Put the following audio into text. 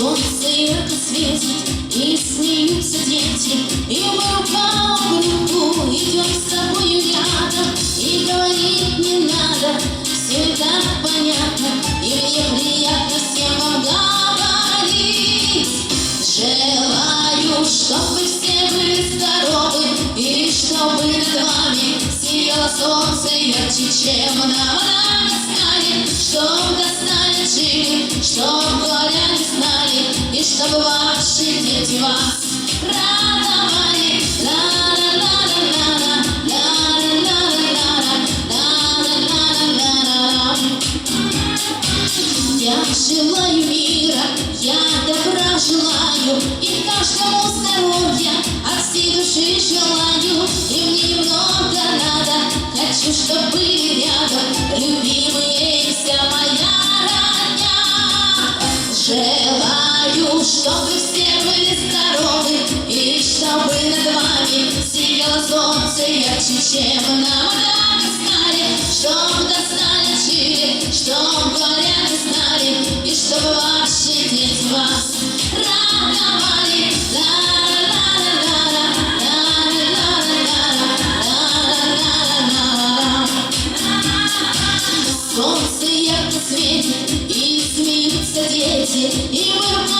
Солнце ярко светит, и смеются дети, И мы рука об руку идем с тобою рядом, И говорить не надо, все и так понятно, И мне приятно всем вам говорить. Желаю, чтобы все были здоровы, И чтобы над вами сияло солнце ярче, чем на вискаре, Чтоб достали жили, чтоб горя не знали, И чтобы ваши дети вас радовали. Я желаю мира, я добра желаю, И каждому здоровья от всей души желаю. И мне немного надо, хочу, чтобы были рядом чтобы все были здоровы, И чтобы над вами сияло солнце ярче, чем на Мадагаскаре, Чтоб достали жили, чтоб горя не знали, И чтобы ваши дети вас радовали. Солнце ярко светит, и смеются дети, И мы